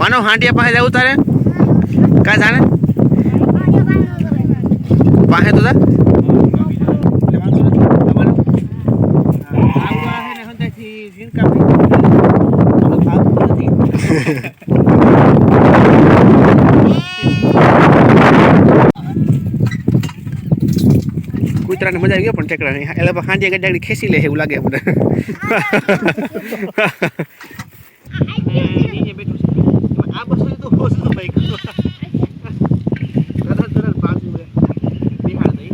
માનો હાંડિયા પાસે જવું તારે? કા જાણે? પાસે તો કૂતરાને મજા આવી ગયો પણ ટેકરા નહીં એટલે હાંજે ગડાડી ખેંચી લે એવું લાગે મને નીચે બેઠું છે આ બસો તો ઓછું તો ભાઈ તરત તરત બાજુ બિહાર દઈ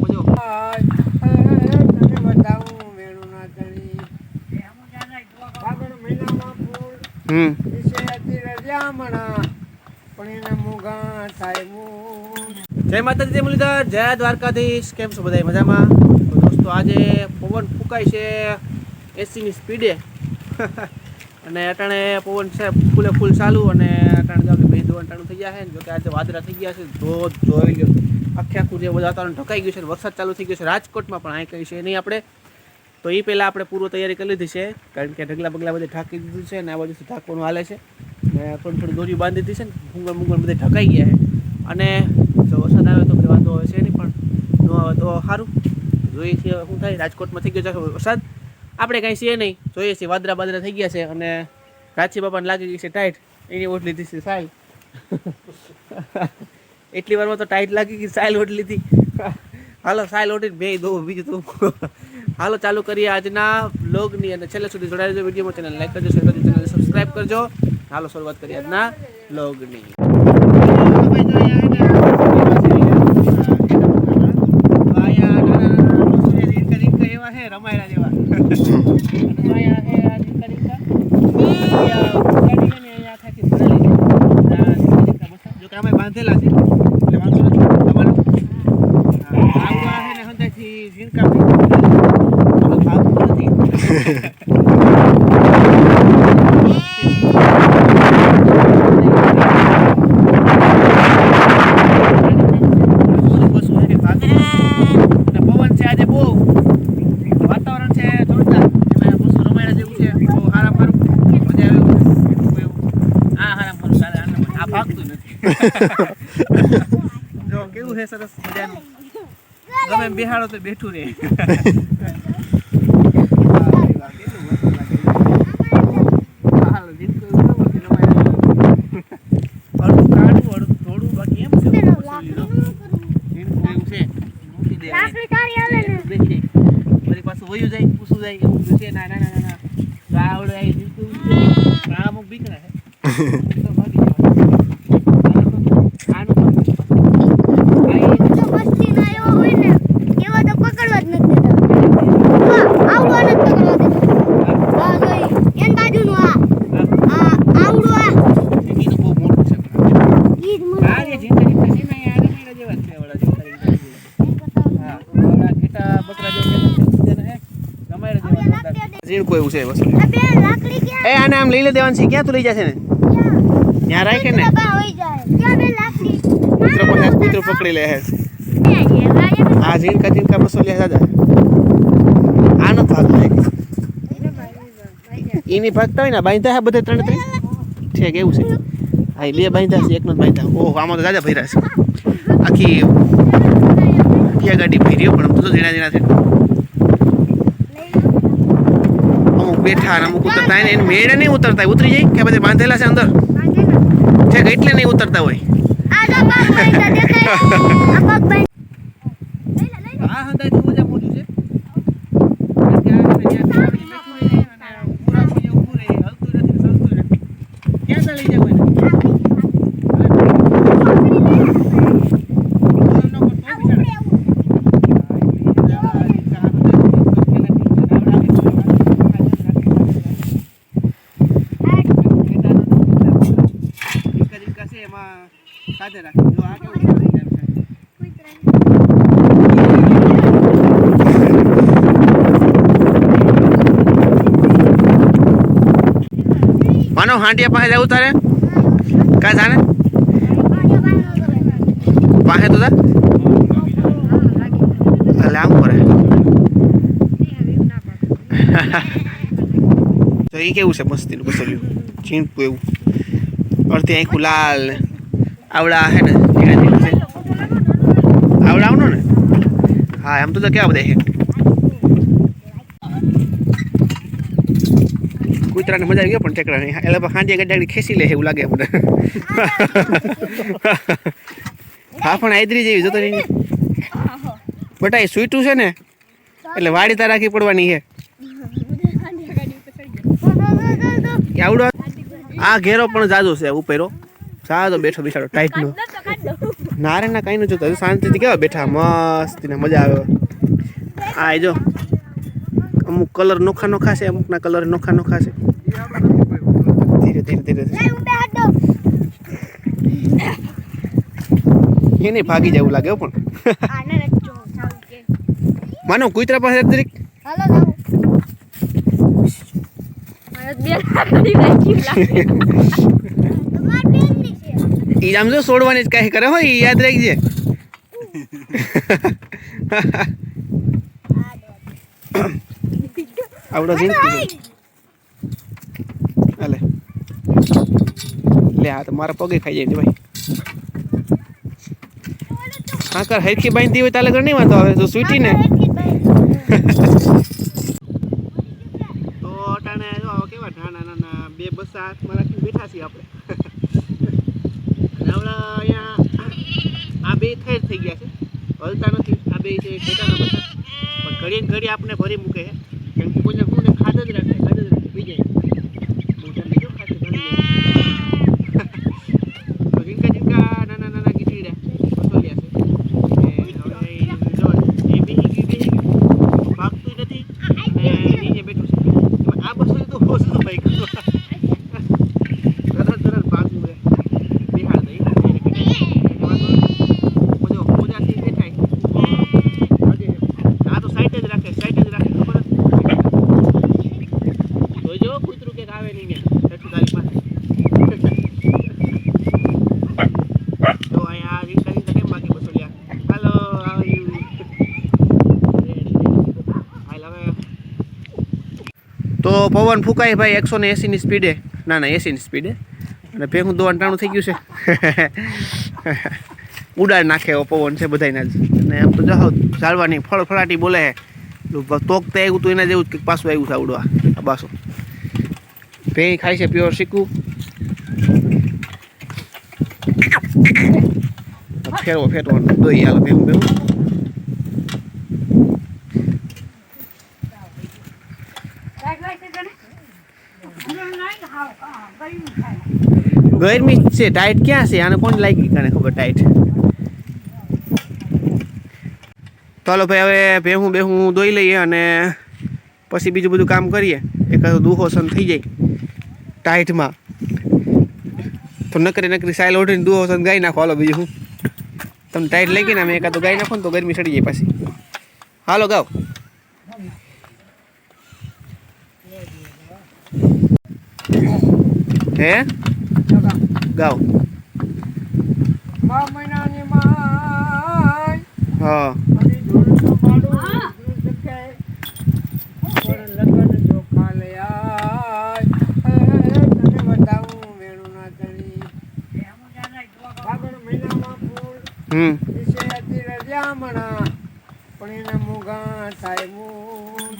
મજો હમ જય માતાજી મુરલીધર, જય દ્વારકાધીશ, કેમ છો બધા મજામાં? દોસ્તો, આજે પવન ફૂંકાય છે એસીની સ્પીડે. અને અટાણે પવન છે ફૂલે ફૂલ ચાલુ અને અટાણે જાવ કે બે ધોવાનું ટાણું થઈ ગયા છે. ને જો આજે વાદળા થઈ ગયા છે, ધોધ જોઈ લો આખે આખું જે વાતાવરણ ઢકાઈ ગયું છે વરસાદ ચાલુ થઈ ગયો છે. રાજકોટમાં પણ અહીં કંઈ છે નહીં આપણે. તો એ પહેલાં આપણે પૂર્વ તૈયારી કરી લીધી છે, કારણ કે ઢગલા બગલા બધે ઢાંકી દીધું છે અને આ બાજુથી ઢાંકવાનું હાલે છે. ને થોડી થોડી દોરી બાંધી દીધી છે ને ભૂંગળ મુંગળ બધે ઢકાઈ ગયા છે. અને જો વરસાદ આવે તો કંઈ વાંધો છે નહીં, પણ ન આવે તો સારું. જોઈએ છીએ શું થાય, રાજકોટમાં થઈ ગયો છે વરસાદ. આપણે કાંઈ છીએ નહીં, જોઈએ છીએ, વાદરા બાદરા થઈ ગયા છે અને રાચી બાપાને લાગી ગઈ છે ટાઈટ. એની ઓટ લીધી છે સાયલ એટલી વારમાં તો ટાઈટ લાગી ગઈ સાયલ ઓટ લીધી. હાલો સાયલ ઓઢીને બે દઉં બીજું તો હાલો, ચાલુ કરીએ આજના બ્લોગની અને છેલ્લે સુધી જોડાઈ દેજો વિડીયોમાં. ચેનલ લાઈક કરજો, શેર કરજો ચેનલ સબસ્ક્રાઈબ કરજો. હાલો, શરૂઆત કરીએ આજના બ્લોગની રમાયલા જેવા જો કે અમે બાંધેલા છે. એટલે વાંધો છે ને ઝીણકા નથી બસું છે ભાગે અને પવન છે આજે બહુ વાતાવરણ છે જોરદાર એટલે બસું રમાયણા જેવું છે બહુ હારા મારું મજા આવે એવું છે. એવું. આ હારા મારું તારે આને મને. આ ભાગતું નથી જો કેવું છે સરસ મજાનું એમ બેહાડો તો બેઠું રમાય. અડધું કાઢું, અડધું થોડું, બાકી એમ છે, બસો લીધો. જીણકું એવું છે, મૂકી દે હવે. બેસી વળી પાછું વયું જાય, પૂછું જાય, એવું છે. ના, ના, ના, ના, ના. તો આ આવડે આ જીણકું એવું છે. પણ આ અમુક બીકણા છે. તો ભાગી જવાનું. આનું તો- આ એ જિંદગીનું બહુ મોટું છે આ જે જીણકા જીણકા છે ને, આ રમાયણા જેવા જ છે, ઓલા જીણકા જીણકા જેવા. હા, ઓલા ઘેટા બકરા જેવા છે ને, એ રમાયણા જેવા જોરદાર. ઝીણકું એવું છે બસ. એ આને આમ લઈ લે દેવાનું છે. ક્યાં તું લઈ જશે ને? ત્યાં રાખે ને? કૂતરો પકડે કૂતરો પકડી લે હે આ ઝીણકા ઝીણકા બસો લે દાદા. આનો ભાગ થાય એની ભાગતા હોય ને બાંધતા હે બધે ત્રણ ત્રણ? ઠેક એવું છે. હા એ બે બાંધતા છે એકનો જ બાંધતા ઓહો આમાં તો દાદા ભર્યા છે. આખી ગાડી ભરી પણ તો ઝીણા ઝીણા છે અમુક બેઠા અને અમુક ઉતરતા હોય ને એને મેળે નહીં ઉતરતા હોય. ઉતરી જાય કે બધે બાંધેલા છે અંદર? છે એટલે નહીં ઉતરતા હોય? હા હંદાયથી મજા મોટું છે કારણ કે આ છે ને જ્યાં બેઠું રહે અને પૂરા થઈને ઊભું રહે, હલતું નથી ને ચલતું નથી. ક્યાં ચાલી જાય કોઈને? ભલે ન કરતો હોય બિચારા. સાથે રાખે. જો આ માનો હાંડિયા પાસે જવું તારે? કા જાણે પાસે તો જા. એટલે આમ કરે. તો એ કેવું છે મસ્તીનું બસોલ્યું ચીંટું એવું. અડધી આખું લાલ આવડા હે ને છે. આવડા આવનો ને? હા એમ તો તો કેવા બધા છે કૂતરાને મજા આવી ગયો પણ ટેકરા એટલે પણ હાંજે ગડાડી ખેંચી લે એવું લાગે મને. હા પણ આદરી જેવી જોતો નહીં. બટા એ સુઈટું છે ને એટલે વાડી તાર રાખી પડવાની છે. આવડો આ ઘેરો પણ જાજો છે ઉપેરો. સાદો બેઠો બિચારો ટાઈટનો ના. રે ના કઈ ન જોતો શાંતિથી કેવા બેઠા? મસ્ત ને મજા આવે. આ જો અમુક કલર નોખા નોખા છે અમુકના કલર નોખા નોખા છે. ધીરે ધીરે ધીરે. એને ભાગી જવું લાગે પણ. માનો કુતરા પાસે જરીક ઈ આમ જો છોડવાની જ કાંઈ કરે હોય યાદ રાખજે. આવડો જીત હાલે. લે આ તો મારા પગે ખાઈ જાય છે ભાઈ. હા કર હેરખી બાંધી હોય તાલે કર નહીં વાંધો આવે તો સ્વીટી ને તો અટાણે જો કેવા નાના નાના બે બસ્સા હાથમાં રાખીને બેઠા છીએ આપણે અને હમણાં અહીંયા આ બે થેર થઈ ગયા છે. હલતા નથી. આ બે છે પેટાના બધા. પણ ઘડીને ઘડી આપણે ભરી મૂકે છે. કેમ કે કોઈને કોઈને ખાધ જ રાખે, ખાધ જ રાખે. જાય મોઢાને જો ખાતે ભરી જાય તો ઝીણકા ઝીણકા નાના નાના ગીટીડા બસોલિયા છે એ હવે ઈ જો એ બેહી ગયું બેહી ગયું ભાગતું નથી અને નીચે બેઠું છે એમાં આ બસોલી તો બહુ શું ભાઈ તરત તરત ભાગવું છે બિહાર દઈ મોજો મોજાથી બેઠાય આ તો સાઈડ જ રાખે સાઈડ જ રાખે ખબર જ જોઈજો કૂતરું કે આવે નહીં ત્યાં હેઠું તારી પાસે તો અહીંયા રીક્ષા રીક્ષા કેમ બાકી બસોલિયા હાલો હાઉ યુ હાલ હવે તો પવન ફૂંકાય ભાઈ એકસો ને એંસીની સ્પીડે. ના ના એંસીની સ્પીડે. અને ભેગું દોવાનું ટાણું થઈ ગયું છે. ઉડાડ નાખે એવો પવન છે બધાયના જ. અને આમ તો જાઓ ઝાડવાની ફળ ફળાટી બોલે છે. તોક તે આવ્યું તું એના જેવું જ કંઈક પાછું આવ્યું છે આવડવા. બાસો ભેં ખાય છે પ્યોર શીખવું ફેરવો ફેરવો દોઈ હાલો ભેગું ભેગું ગરમી છે ટાઈટ ક્યાં છે? આને કોણ લાગી કાને ખબર ટાઈટ ચાલો ભાઈ, હવે ભેહું બેહું દોઈ લઈએ અને પછી બીજું બધું કામ કરીએ. એકાદો દુહોસન થઈ જાય ટાઈટમાં. તો નકરી નકરી સાયલ ઓઢીને દુહોસન ગાઈ નાખો. હાલો બીજું હું. તમે ટાઈટ લઈ ગઈ ને અમે એકાદ ગાઈ નાખો ને તો ગરમી ચડી જાય પાછી. હાલો ગાઓ હે ગાઓ મા મહિનાની માય હા અને ધૂળનું માળું ધૂળ સકે. પણ લગન જો ખાલે આય, એ તને બતાવું વેણું ના તણી. ફાગણ મહિનામાં ફૂલ હમ પણ એના મોંઘા થાય મૂળ.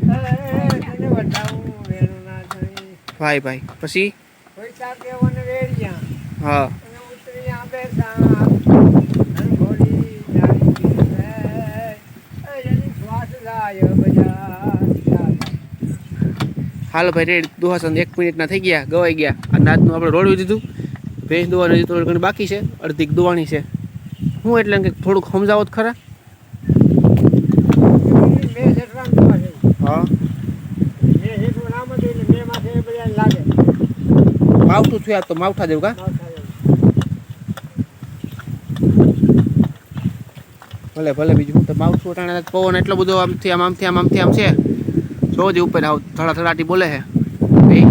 તને બતાવું. ભાઈ ભાઈ. પછી? હા. હાલો ભાઈ, રેડ. દોહાસન એક મિનિટના થઈ ગયા, ગવાઈ ગયા. આ નાતનું આપણે રોડવી દીધું. ભેંસ દોવાની હજી થોડું ઘણી બાકી છે. અડધી દોવાની છે. હું એટલે કંઈક થોડુંક સમજાવો ખરા બે જેટલા જોવા છે હા બે જેટલું નામ હતું એટલે બે માથે એ બધા લાગે માવઠું થયું તો માવઠા જેવું કા? ભલે ભલે, બીજું હું તો માવઠું અટાણે પવન એટલો બધો આમથી આમ આમથી આમ આમથી આમ છે. જોજે ઉપર આવ થડા થડાટી બોલે છે.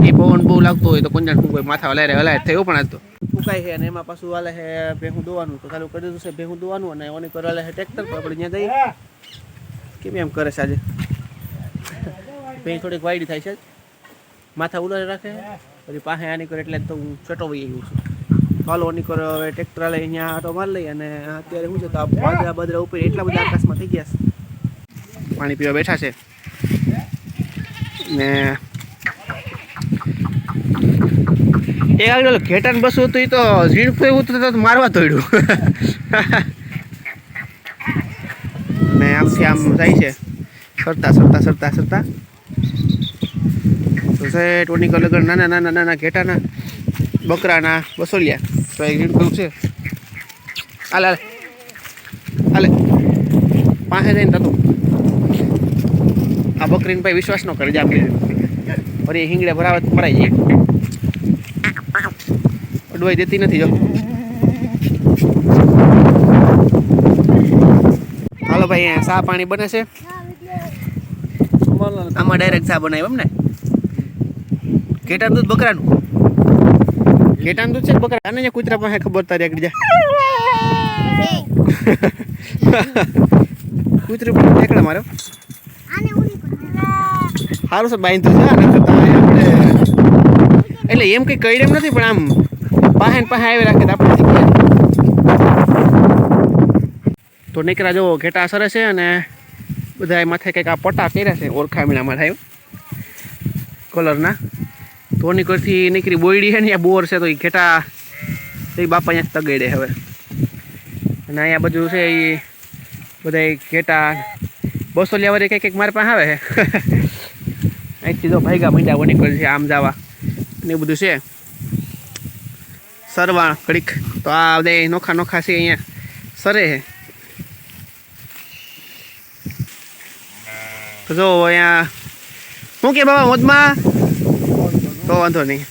એ પવન બહુ લાગતો હોય તો કોંજાણ કોઈ માથા હલાય હલાય થયો પણ આજ તો. ફૂંકાય છે અને એમાં પાછું હાલે છે ભેહું દોવાનું, તો ચાલુ કરી દીધું છે ભેહું દોવાનું અને ઓની કરવા હાલે છે ટ્રેક્ટર પર આપણે ત્યાં જઈએ. કેમ એમ કરે છે આજે? ભેં થોડીક વાયડી થાય છે. માથા ઉલારે રાખે પછી પાસે આ નીકળે એટલે તો હું છેટો વહી આવ્યું છું. ચાલો નીકળે હવે ટ્રેક્ટર લઈ અહીંયા આટો માર લઈ અને અત્યારે શું છે તો આ વાદળા ઉપર એટલા બધા આકાશમાં થઈ ગયા છે. પાણી પીવા બેઠા છે. ને એક આગળ ઘેટાને બસ હતું, એ તો ઝીણફું એવું તો મારવા તોડ્યું. ને આમથી આમ જાય છે. સરતા સરતા સરતા સરતા. તો સેટ ઓની કલગર નાના નાના નાના ઘેટાના બકરાના બસોલિયા. તો એક ઝીણફું છે. હાલે હાલે. હાલે. પાસે જઈને થતું. આ બકરીને ભાઈ વિશ્વાસ ન કરે આપણે ફરી હિંગડે ભરાવે તો મરાઈ જાય. અડવાઈ દેતી નથી જો. હાલો ભાઈ અહીંયા સા પાણી બને છે. આમાં ડાયરેક્ટ ચા બનાવ્યો એમ ને? ઘેટાનું દૂધ બકરાનું? ઘેટાનું દૂધ છે બકરા? અને કૂતરા પાસે ખબર તારી આગળ જા. કૂતરું પણ ટેકડા માર્યો સારું સર છે આપણે એટલે એમ કંઈ કહી એમ નથી પણ આમ પાસે પાસે આવી રાખે તો આપણે શીખીએ. તો નીકળ્યા જો ઘેટા સરે છે અને બધા માથે કંઈક આ પટા કર્યા છે ઓળખામણામાં થાય કલરના તો કરથી નીકળી બોયડી છે ને આ બોર છે તો એ ઘેટા એ બાપા અહીંયા તગેડે હવે. અને અહીંયા બધું છે એ બધા ઘેટા, બસો લેવા કંઈક કંઈક મારી પાસે આવે છે. અહીંથી તો ભાઈગા મીંડા વની કરે છે આમ જવા. ને એવું બધું છે. સરવા ઘડીક, તો આ બધા નોખા નોખા છે અહીંયા. સરે છે. જો અહીંયા, શું કે બાબા, મોજમાં? તો વાંધો નહીં.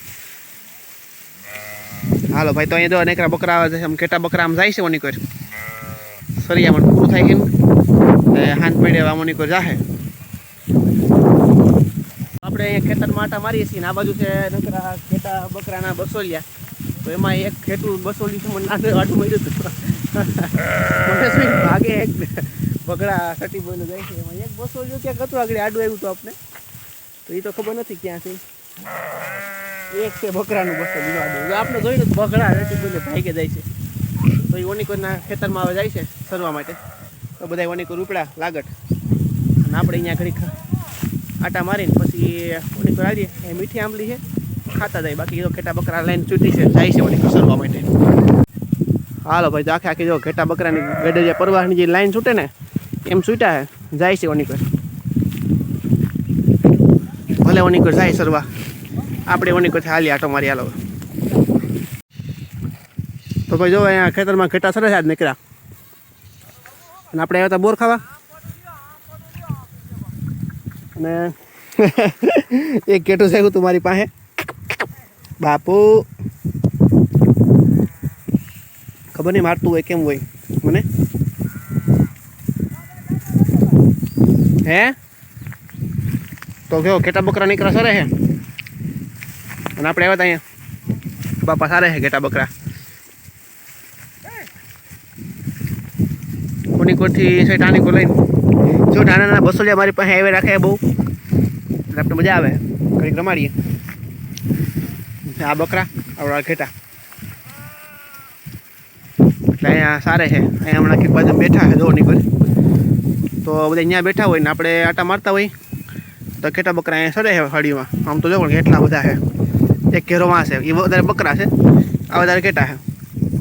હાલો, ભાઈ, તો અહીંયા જો નેકરા બકરા આવે છે. આમ ઘેટા બકરા આમ જાય છે ઓની કોઈ આમ પૂરું થાય કે ને હાથ પડે આમોની કોઈ જાહે. આપણે અહીંયા ખેતર આટા મારીએ છીએ ને આ બાજુ છે નકરા ખેતા બકરાના બસોલિયા. તો એમાં એક ખેતું બસોલી મને નાખે આટું મળ્યું હતું ભાગે એક બગડા સટી બોલે જાય છે. એમાં એક બસોલિયું ક્યાંક હતું આગળ આડું આવ્યું હતું આપણે તો એ તો ખબર નથી ક્યાં છે. એક છે બકરાનું બસોલિયું આડું આપણે જોઈને બકરા રેટી બોલે ભાગે જાય છે. તો એ ઓનિકોના ખેતરમાં આવે જાય છે સરવા માટે. તો બધા ઓનિકો રૂપડા, લાગટ. અને આપણે અહીંયા ઘડીક આટા મારીને પછી ઓનિકો આવીએ. એ મીઠી આંબલી છે, ખાતા જાય. બાકી તો ઘેટા બકરા લઈને ચૂંટી છે, જાય છે ઓનિકો સરવા માટે. હાલો ભાઈ, તો આખે આખી જો ઘેટા બકરાની ગડે જે પરવાહની જે લાઈન છૂટે ને, એમ છૂટા છે જાય છે ઓનિકો. ભલે ઓનિકો જાય સરવા. આપણે ઓનિકોરથી હાલી આટો મારી હાલો. તો ભાઈ જો અહીંયા ખેતરમાં ઘેટા સરસ આજ નીકળ્યા. અને આપણે આવ્યા હતા બોર ખાવા. અને એક ઘેટું છે તું મારી પાસે. બાપુ. ખબર નહીં મારતું હોય કેમ હોય. મને. હે? તો કેવો, ઘેટા બકરા નીકળ્યા સરે છે અને આપણે આવ્યા અહીંયા. બાપા સારા છે, ઘેટા બકરા. કોનીકોરથી સાઈડ આનીકો લઈને? જો નાના નાના બસોલિયા મારી પાસે આવે રાખે બહુ. એટલે આપણે મજા આવે, કંઈક રમાડીએ. આ બકરા, આવડા ઘેટા. એટલે અહીંયા સારે છે, અહીંયા હમણાં કંઈક બાજુ બેઠા છે, જો નીકળ. તો બધા અહીંયા બેઠા હોય ને આપણે આટા મારતા હોય, તો ઘેટા બકરા અહીંયા સડે છે હળીમાં આમ તો જો પણ કેટલા બધા છે. એક ઘેરો વાં છે. એ વધારે બકરા છે. આ વધારે કેટા છે.